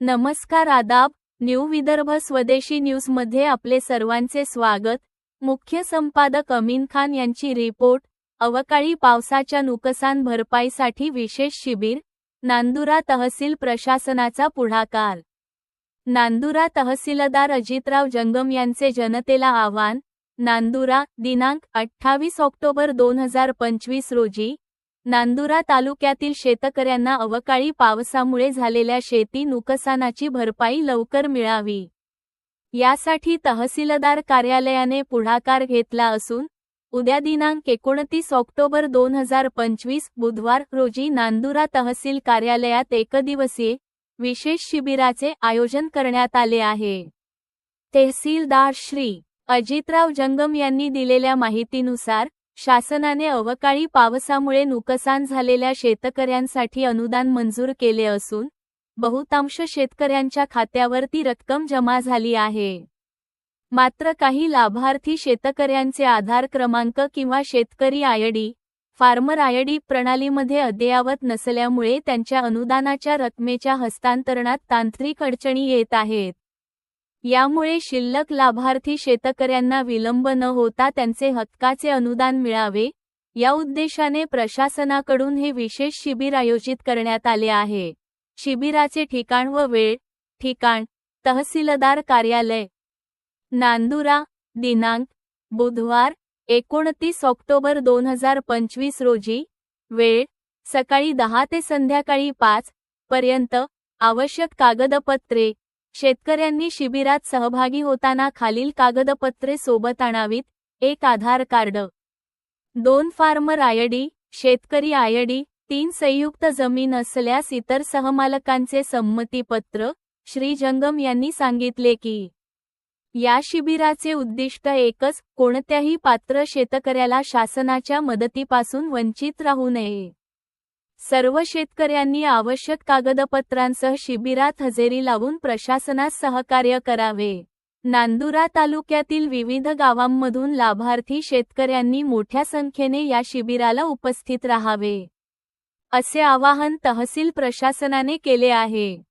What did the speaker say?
नमस्कार आदाब न्यू विदर्भ स्वदेशी न्यूजमध्ये आपले सर्वांचे स्वागत. मुख्य संपादक अमीन खान यांची रिपोर्ट अवकाळी पावसाच्या नुकसान भरपाईसाठी विशेष शिबिर नांदुरा तहसील प्रशासनाचा पुढाकार. नांदुरा तहसीलदार अजितराव जंगम यांचे जनतेला आव्हान नांदुरा दिनांक अठ्ठावीस ऑक्टोबर दोन हजार पंचवीस रोजी नांदुरा तालुक्यातील शेतकऱ्यांना अवकाळी पावसामुळे झालेल्या शेती नुकसानाची भरपाई लवकर मिळावी. यासाठी तहसीलदार कार्यालयाने पुढाकार घेतला असून उद्या दिनांक एकोणतीस ऑक्टोबर दोन हजार पंचवीस बुधवार रोजी नांदुरा तहसील कार्यालयात एकदिवसीय विशेष शिबिराचे आयोजन करण्यात आले आहे. तहसीलदार श्री. अजितराव जंगम यांनी दिलेल्या माहितीनुसार शासनाने अवकाळी पावसामुळे नुकसान झालेल्या शेतकऱ्यांसाठी अनुदान मंजूर केले असून बहुतांश शेतकऱ्यांच्या खात्यावर ती रक्कम जमा झाली आहे. मात्र काही लाभार्थी शेतकऱ्यांचे आधार क्रमांक किंवा शेतकरी आयडी फार्मर आयडी प्रणालीमध्ये अद्ययावत नसल्यामुळे त्यांच्या अनुदानाच्या रकमेच्या हस्तांतरणात तांत्रिक अडचणी येत आहेत. यामुळे शिल्लक लाभार्थी शेतकऱ्यांना विलंब न होता त्यांचे हक्काचे अनुदान मिळावे या उद्देशाने प्रशासनाकडून हे विशेष शिबिर आयोजित करण्यात आले आहे. शिबिराचे ठिकाण व वेळ ठिकाण तहसीलदार कार्यालय. नांदुरा दिनांक बुधवार एकोणतीस ऑक्टोबर दोन हजार पंचवीस रोजी वेळ सकाळी दहा ते संध्याकाळी पाच पर्यंत आवश्यक कागदपत्रे शेतकऱ्यांनी शिबिरात सहभागी होताना खालील कागदपत्रे सोबत आणावीत एक आधार कार्ड. दोन फार्मर आयडी शेतकरी आयडी तीन संयुक्त जमीन असल्यास इतर सहमालकांचे संमतीपत्र श्री जंगम यांनी सांगितले की या शिबिराचे उद्दिष्ट एकच कोणत्याही पात्र शेतकऱ्याला शासनाच्या मदतीपासून वंचित राहू नये. सर्व शेतकऱ्यांनी आवश्यक कागदपत्रांसह शिबिरात हजेरी लावून प्रशासनास सहकार्य करावे. नांदुरा तालुक्यातील विविध गावांमधून लाभार्थी शेतकऱ्यांनी मोठ्या संख्येने या शिबिराला उपस्थित राहावे. असे आवाहन तहसील प्रशासनाने केले आहे.